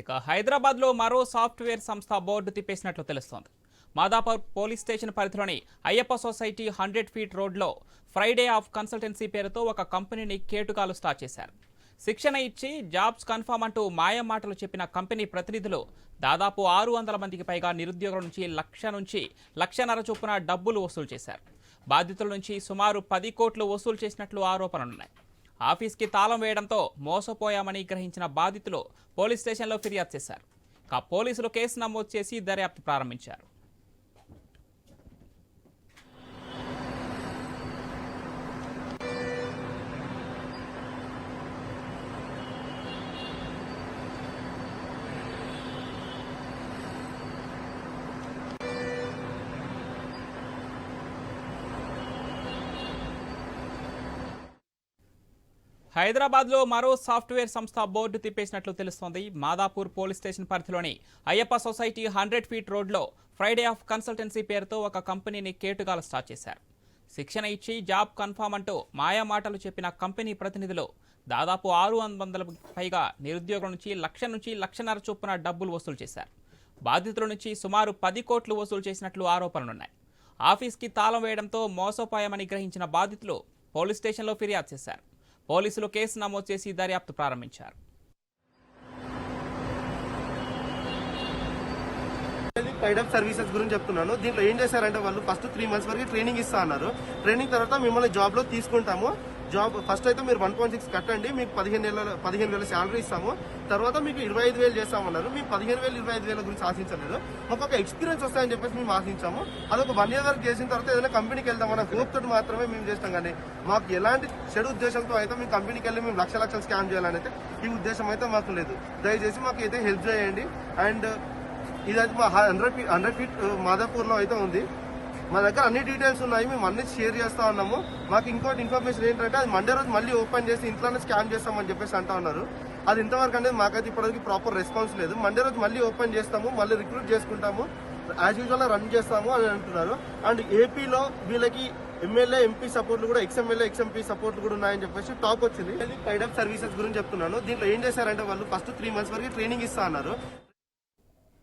ఇక హైదరాబాద్లో మరో సాఫ్ట్వేర్ సంస్థ బోర్డు తిప్పేసినట్లు తెలుస్తోంది. మాదాపూర్ పోలీస్ స్టేషన్ పరిధిలోని అయ్యప్ప సొసైటీ హండ్రెడ్ ఫీట్ రోడ్లో ఫ్రైడే ఆఫ్ కన్సల్టెన్సీ పేరుతో ఒక కంపెనీని కేటుగాలు స్టార్ట్ చేశారు. శిక్షణ ఇచ్చి జాబ్స్ కన్ఫర్మ్ అంటూ మాయం మాటలు చెప్పిన కంపెనీ ప్రతినిధులు దాదాపు ఆరు వందల మందికి పైగా నిరుద్యోగుల నుంచి లక్ష నుంచి లక్షన్నర చొప్పున డబ్బులు వసూలు చేశారు. బాధితుల నుంచి సుమారు పది కోట్లు వసూలు చేసినట్లు ఆరోపణలున్నాయి. ఆఫీస్కి తాళం వేయడంతో మోసపోయామని గ్రహించిన బాధితులు పోలీస్ స్టేషన్లో ఫిర్యాదు చేశారు. ఇక పోలీసులు కేసు నమోదు చేసి దర్యాప్తు ప్రారంభించారు. హైదరాబాద్లో మరో సాఫ్ట్వేర్ సంస్థ బోర్డు తిప్పేసినట్లు తెలుస్తోంది. మాదాపూర్ పోలీస్ స్టేషన్ పరిధిలోని అయ్యప్ప సొసైటీ హండ్రెడ్ ఫీట్ రోడ్లో ఫ్రైడే ఆఫ్ కన్సల్టెన్సీ పేరుతో ఒక కంపెనీని కేటుగాలు స్టార్ట్ చేశారు. శిక్షణ ఇచ్చి జాబ్ కన్ఫామ్ అంటూ మాయా మాటలు చెప్పిన కంపెనీ ప్రతినిధులు దాదాపు ఆరు వందల పైగా నిరుద్యోగుల నుంచి లక్ష నుంచి లక్షన్నర చొప్పున డబ్బులు వసూలు చేశారు. బాధితుల నుంచి సుమారు పది కోట్లు వసూలు చేసినట్లు ఆరోపణలున్నాయి. ఆఫీస్కి తాళం వేయడంతో మోసపోయామని గ్రహించిన బాధితులు పోలీస్ స్టేషన్లో ఫిర్యాదు చేశారు. పోలీసులు కేసు నమోదు చేసి దర్యాప్తు ప్రారంభించారు. పైడ్ ఆఫ్ సర్వీసెస్ గురించి చెప్తున్నాను. దీంట్లో ఏం చేశారంటే వాళ్ళు ఫస్ట్ త్రీ మంత్స్ వరకు ట్రైనింగ్ ఇస్తా అన్నారు. ట్రైనింగ్ తర్వాత మిమ్మల్ని జాబ్లో తీసుకుంటాము. జాబ్ ఫస్ట్ అయితే మీరు వన్ పాయింట్ సిక్స్ కట్టండి మీకు పదిహేను నెలల పదిహేను వేల శాలరీ ఇస్తాము. తర్వాత మీకు ఇరవై ఐదు వేలు చేస్తామన్నారు. మీకు పదిహేను వేలు ఇరవై ఐదు వేల గురించి ఆశించలేదు. మాకు ఒక ఎక్స్పీరియన్స్ వస్తాయని చెప్పేసి మేము ఆశించాము. అదొక వన్ ఇయర్ వరకు చేసిన తర్వాత ఏదైనా కంపెనీకి వెళ్దామన్న హోప్ తోటి మాత్రమే మేము చేస్తాం. కానీ మాకు ఎలాంటి చెడు ఉద్దేశంతో అయితే మేము కంపెనీకి వెళ్ళి మేము లక్ష లక్షలు స్కామ్ చేయాలని అయితే ఈ ఉద్దేశం అయితే మాకు లేదు. దయచేసి మాకు అయితే హెల్ప్ చేయండి. అండ్ ఇదైతే మా hundred feet hundred feet Madhapur అయితే ఉంది. మా దగ్గర అన్ని డీటెయిల్స్ ఉన్నాయి మేము అన్ని షేర్ చేస్తా ఉన్నాము. మాకు ఇంకోటి ఇన్ఫర్మేషన్ ఏంటంటే అది మండే రోజు మళ్ళీ ఓపెన్ చేసి ఇంట్లోనే స్కాన్ చేస్తామని చెప్పేసి అంటా ఉన్నారు. అది ఇంతవరకు అనేది మాకైతే ఇప్పటివరకు ప్రాపర్ రెస్పాన్స్ లేదు. మండే రోజు మళ్ళీ ఓపెన్ చేస్తాము మళ్ళీ రిక్రూట్ చేసుకుంటాము. యాజ్ యూజువల్ రన్ చేస్తాము అని అంటున్నారు. అండ్ ఏపీలో వీళ్ళకి ఎమ్మెల్యే ఎంపీ సపోర్ట్లు కూడా ఎక్స్ఎమ్మెల్యే ఎక్స్ఎంపీ సపోర్ట్లు కూడా ఉన్నాయని చెప్పేసి టాక్ వచ్చింది. పైడ్ అప్ సర్వీసెస్ గురించి చెప్తున్నాను. దీంట్లో ఏం చేశారంటే వాళ్ళు ఫస్ట్ త్రీ మంత్స్ వరకు ట్రైనింగ్ ఇస్తా అన్నారు.